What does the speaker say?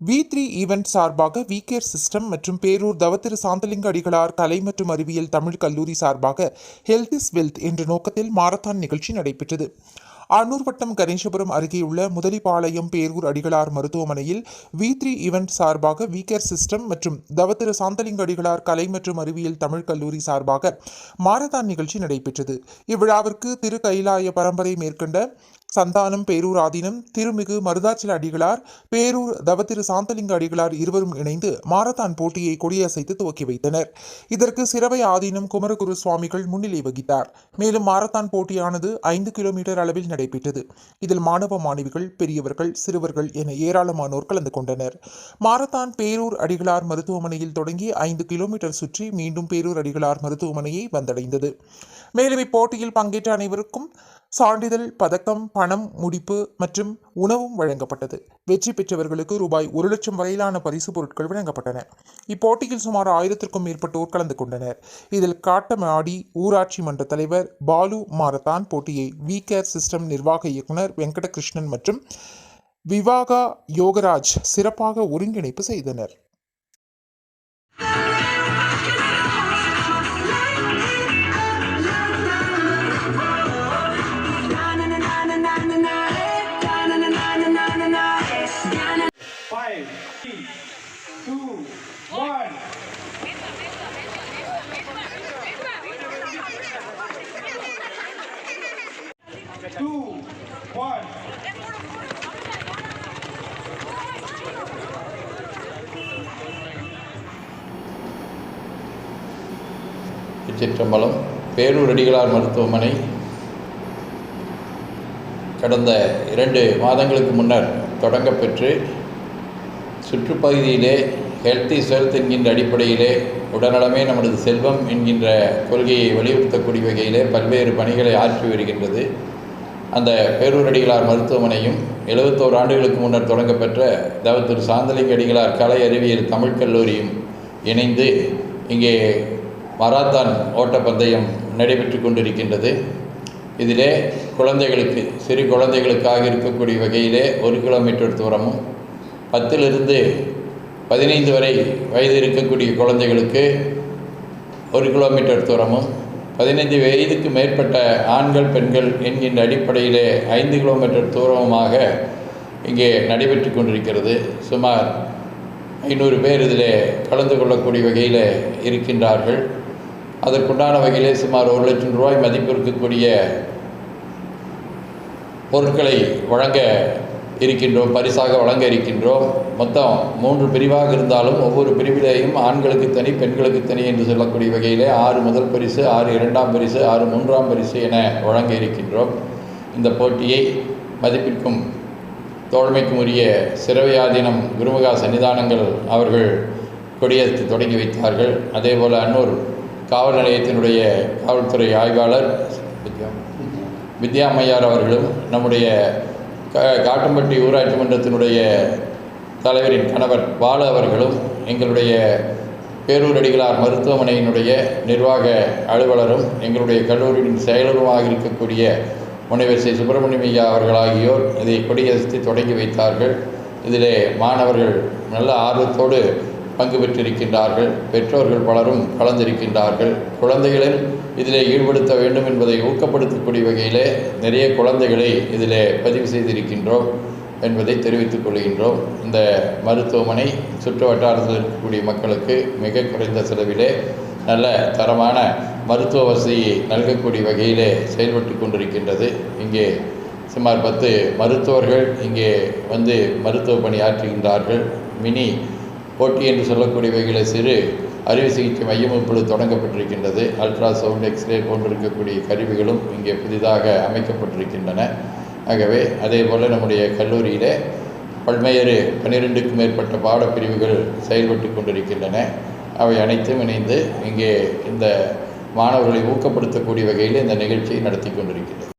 We three event சார்பாக V care system மற்றும் பேரூர் தவத்திரு சாந்தலிங்க அடிகளார் கலை மற்றும் அறிவியல் தமிழ் கல்லூரி சார்பாக ஹெல்த் இஸ் வெல்த் என்ற நோக்கத்தில் மாரத்தான் நிகழ்ச்சி நடைபெற்றது. ஆனூர் வட்டம் கணேசபுரம் அருகேயுள்ள முதலிப்பாளையம் பேரூர் அடிகளார் மருத்துவமனையில் வி த்ரீ ஈவெண்ட் சார்பாக வி கேர் சிஸ்டம் மற்றும் தவத்திரு சாந்தலிங்க அடிகளார் கலை மற்றும் அறிவியல் தமிழ் கல்லூரி சார்பாக மாரத்தான் நிகழ்ச்சி நடைபெற்றது. இவ்விழாவிற்கு திரு கைலாய பரம்பரை மேற்கொண்ட சந்தானம் பேரூர் ஆதீனம் திருமிகு மருதாச்சல அடிகளார் பேரூர் தவத்திரு சாந்தலிங்க அடிகளார் இருவரும் இணைந்து மாரத்தான் போட்டியை கொடியசைத்து துவக்கி வைத்தனர். இதற்கு சிறவை ஆதீனம் குமரகுரு சுவாமிகள் முன்னிலை வகித்தார். மேலும் மாரத்தான் போட்டியானது ஐந்து கிலோமீட்டர் அளவில் நடைபெற்றது. இதில் மாணவ மாணவிகள் பெரியவர்கள் சிறுவர்கள் என ஏராளமானோர் கலந்து கொண்டனர். மாரத்தான் பேரூர் அடிகளார் மருத்துவமனையில் தொடங்கி ஐந்து கிலோமீட்டர் சுற்றி மீண்டும் பேரூர் அடிகளார் மருத்துவமனையை வந்தடைந்தது. மேலும் இப்போட்டியில் பங்கேற்ற அனைவருக்கும் சான்றிதழ் பதக்கம் பணம் முடிப்பு மற்றும் உணவும் வழங்கப்பட்டது. வெற்றி பெற்றவர்களுக்கு ரூபாய் ஒரு லட்சம் வரையிலான பரிசு பொருட்கள் வழங்கப்பட்டன. இப்போட்டியில் சுமார் ஆயிரத்திற்கும் மேற்பட்டோர் கலந்து கொண்டனர். இதில் காட்டமாடி ஊராட்சி மன்ற தலைவர் பாலு மாரத்தான் போட்டியை வி கேர் சிஸ்டம் நிர்வாக இயக்குனர் வெங்கடகிருஷ்ணன் மற்றும் விவாகா யோகராஜ் சிறப்பாக ஒருங்கிணைப்பு செய்தனர். Two, one. திருச்சிற்றம்பலம் பேரூர் அடிகளார் மருத்துவமனை கடந்த இரண்டு மாதங்களுக்கு முன்னர் தொடங்கப்பெற்று சுற்றுப்பகுதியிலே ஹெல்த் இஸ் வெல்த் என்கின்ற அடிப்படையிலே உடல்நலமே நமது செல்வம் என்கின்ற கொள்கையை வலியுறுத்தக்கூடிய வகையிலே பல்வேறு பணிகளை ஆற்றி வருகின்றது அந்த பேரூர் அடிகளார் மருத்துவமனையும் எழுபத்தோரு ஆண்டுகளுக்கு முன்னர் தொடங்கப்பெற்ற தவத்திரு சாந்தலிங்க அடிகளார் கலை அறிவியல் தமிழ் கல்லூரியும் இணைந்து இங்கே மராத்தான் ஓட்டப்பந்தயம் நடைபெற்று கொண்டிருக்கின்றது. இதிலே குழந்தைகளுக்கு சிறு குழந்தைகளுக்காக இருக்கக்கூடிய வகையிலே ஒரு கிலோமீட்டர் தூரமும் பத்திலிருந்து பதினைந்து வரை வயது இருக்கக்கூடிய குழந்தைகளுக்கு ஒரு கிலோமீட்டர் தூரமும் பதினைந்து வயதுக்கு மேற்பட்ட ஆண்கள் பெண்கள் என்கின்ற அடிப்படையிலே ஐந்து கிலோமீட்டர் தூரமாக இங்கே நடைபெற்று கொண்டிருக்கிறது. சுமார் ஐநூறு பேர் இதில் கலந்து கொள்ளக்கூடிய வகையில் இருக்கின்றார்கள். அதற்குண்டான வகையிலே சுமார் ஒரு லட்சம் ரூபாய் மதிப்பு இருக்கக்கூடிய பொருட்களை வழங்க இருக்கின்றோம் பரிசாக வழங்க இருக்கின்றோம் மொத்தம் மூன்று பிரிவாக இருந்தாலும் ஒவ்வொரு பிரிவிலேயும் ஆண்களுக்கு தனி பெண்களுக்கு தனி என்று சொல்லக்கூடிய வகையிலே ஆறு முதல் பரிசு ஆறு இரண்டாம் பரிசு ஆறு மூன்றாம் பரிசு என வழங்க இருக்கின்றோம் இந்த போட்டியை மதிப்பிற்கும் தோழமைக்கும் உரிய சிறவையாதீனம் குருமுகா சன்னிதானங்கள் அவர்கள் கொடியேற்றி தொடங்கி வைத்தார்கள். அதேபோல் அன்னூர் காவல் நிலையத்தினுடைய காவல்துறை ஆய்வாளர் வித்யாமையார் அவர்களும் நம்முடைய காட்டம்பட்டி ஊராட்சி மன்றத்தினுடைய தலைவரின் கணவர் பாலு அவர்களும் எங்களுடைய பேரூரடிகளார் மருத்துவமனையினுடைய நிர்வாக அலுவலரும் எங்களுடைய கல்லூரியின் செயலருமாக இருக்கக்கூடிய முனைவர் ஸ்ரீ சுப்பிரமணியம் ஐயா அவர்கள் ஆகியோர் இதை கொடியசைத்து தொடங்கி வைத்தார்கள். இதிலே மாணவர்கள் நல்ல ஆர்வத்தோடு பங்கு பெற்றிருக்கின்றார்கள். பெற்றோர்கள் பலரும் கலந்திருக்கின்றார்கள். குழந்தைகளில் இதிலே ஈடுபடுத்த வேண்டும் என்பதை ஊக்கப்படுத்தக்கூடிய வகையிலே நிறைய குழந்தைகளை இதிலே பதிவு செய்திருக்கின்றோம் என்பதை தெரிவித்துக் கொள்கின்றோம். இந்த மருத்துவமனை சுற்று வட்டாரத்தில் இருக்கக்கூடிய மக்களுக்கு மிக குறைந்த செலவிலே நல்ல தரமான மருத்துவ வசதியை நல்கக்கூடிய வகையிலே செயல்பட்டு கொண்டிருக்கின்றது. இங்கே சுமார் பத்து மருத்துவர்கள் இங்கே வந்து மருத்துவ பணி ஆற்றுகின்றார்கள் மினி போட்டி என்று சொல்லக்கூடிய வகையில் சிறு அறுவை சிகிச்சை மையம் இப்பொழுது தொடங்கப்பட்டிருக்கின்றது. அல்ட்ரா சவுண்ட் எக்ஸ்ரே போன்றிருக்கக்கூடிய கருவிகளும் இங்கே புதிதாக அமைக்கப்பட்டிருக்கின்றன. ஆகவே அதே போல் நம்முடைய கல்லூரியிலே பல்வேறு பன்னிரெண்டுக்கும் மேற்பட்ட பாடப்பிரிவுகள் செயல்பட்டு கொண்டிருக்கின்றன. அவை அனைத்தும் இணைந்து இங்கே இந்த மாணவர்களை ஊக்கப்படுத்தக்கூடிய வகையில் இந்த நிகழ்ச்சியை நடத்தி கொண்டிருக்கிறது.